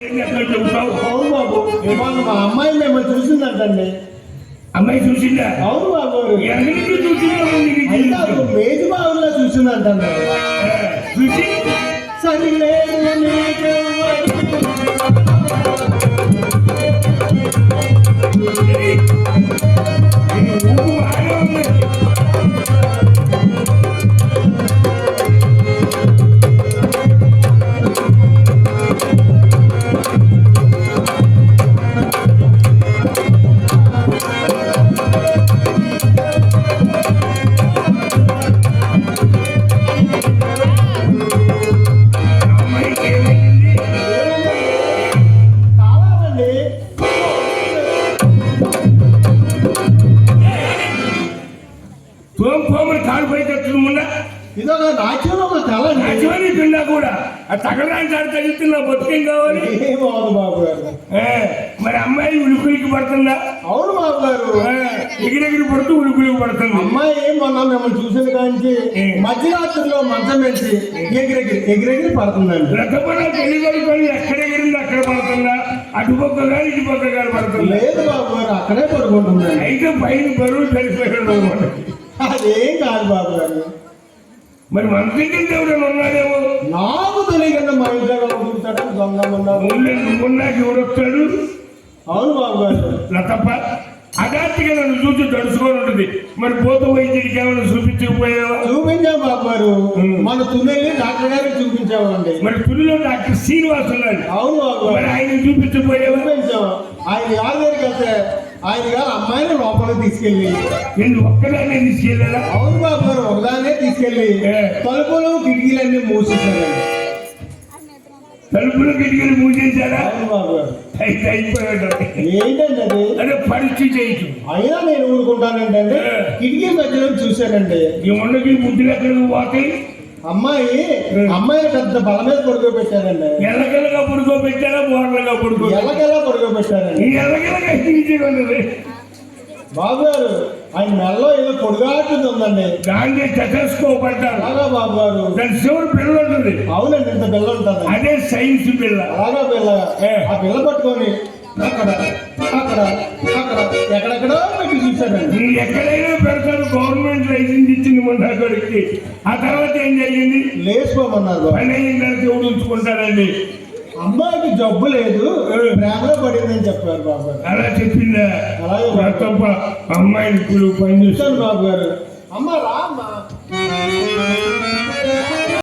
అవును బాబు. ఇవాళ మా అమ్మాయి మిమ్మల్ని చూసిందంటండి. అమ్మాయి చూసిందా? అవును బాబు. ఎక్కడికి చూసిందా మేజు బాబులా చూసిందంటండి. ఆ, చూసి. సరిలేరు తోమని కాలు పైకెత్తుడు మున్నా ఇదొక నాట్యం ఒక కళ కూడా. ఆ తగడానికి ఆడ తగ్గుతున్నా బతుకేం కావాలి? ఏమవును బాబు గారు? మరి అమ్మాయి ఉలుకులికి పడుతుందా? అవును బాబు గారు. ఎగిరెగిరి పడుతూ ఉలుకులికి పడుతుంది. అమ్మాయి మొన్న మిమ్మల్ని చూసిన కాంచి మధ్యరాత్రిలో మంచం వేసి ఎగిరెగిరి ఎగిరెగిరి పడుతుందండి. రథపడ తెలియగలుగుతుంది ఎక్కడ ఎగిరింది అక్కడ పడుతుందా? అటు పక్క కానీ ఇటు పక్క కానీ పడుతుందా? లేదు బాబు గారు అక్కడే పడుకుంటుందండి. అయితే పైన బరువు తెలిసిపోయాడు మనకి అదేం కాదు బాబు గారు మరి దగ్గర ఎవరైనా ఉన్నాడేమో. నాకు తెలియకుండా మా ఇంట్లో కూర్చుంటాడు? దొంగ నువ్వున్నాక ఎవడొస్తాడు అవును బాబు గారు. లతప్ప అగాత్తిగా నన్ను చూసి తడుచుకొని ఉంటుంది. మరి పోతూ వైద్యుడికి ఏమైనా చూపించకపోయావా? చూపించాం బాబు గారు. మన తున్నెల్లి డాక్టర్ గారికి చూపించామండి. మరి తుడిలో డాక్టర్ శ్రీనివాస్ ఉన్నాడు అవును బాబు మరి ఆయన చూపించకపోయావా? చూపించాం. ఆయన గారి దగ్గరికి వెళ్తే ఆయన గారు అమ్మాయిని లోపలికి తీసుకెళ్ళి. నేను ఒక్కదాన్ని తీసుకెళ్ళాలా? అవును బాబు గారు ఒకదానే తీసుకెళ్ళి. తలుపులు కిటికీలన్నీ మూసేశారండి తలుపులు కిటికీలు మూసేశారా? అవును బాబు గారు. అయితే అయిపోయాడు ఏంటండి అది? అదే చేయొచ్చు అయినా నేను ఊరుకుంటానంటే. కిటికీ మధ్యలో చూశానండి. ఈ ఉండకి బుద్ధులు ఎక్కడికి పోతాయి? అమ్మాయి అమ్మాయిని పెద్ద బల మీద పడుకోబెట్టారండి. ఎల్లగెల్లగా పడుకోబెట్టారా బోర్లగా పడుకో ఎల్లకెల్లా పడుకోబెట్టారండి. ఈజీగా ఉన్నది బాబు గారు ఆయన మెల్లో ఏదో పొడుగాటుంది ఉందండి. గాంధీ టెటస్కోప్ అంటారు అలాగా బాబు గారు దాని శివుడు పిల్ల ఉంటుంది. అవునండి ఇంత పిల్ల ఉంటుంది అదే సైన్స్ పిల్ల. అలాగా పిల్ల. ఆ పిల్ల పట్టుకొని అక్కడ అక్కడ అక్కడ. ఎక్కడెక్కడో పెట్టి చూశారండి ఎక్కడైనా పెడతారు గవర్నమెంట్ లైసెన్స్ ఇచ్చింది మొన్న అక్కడికి ఆ తర్వాత ఏం జరిగింది? లేచిపోమన్నారు. పని అయిన తర్వాత ఎవడు ఉంచుకుంటారండి? అమ్మాయికి జబ్బు లేదు ప్రేమలో పడిందని చెప్పారు బాబు. అలా చెప్పిందా? అలాగే తప్ప అమ్మాయిని ఇప్పుడు పని చూశాను బాబు గారు. అమ్మ రా అమ్మా.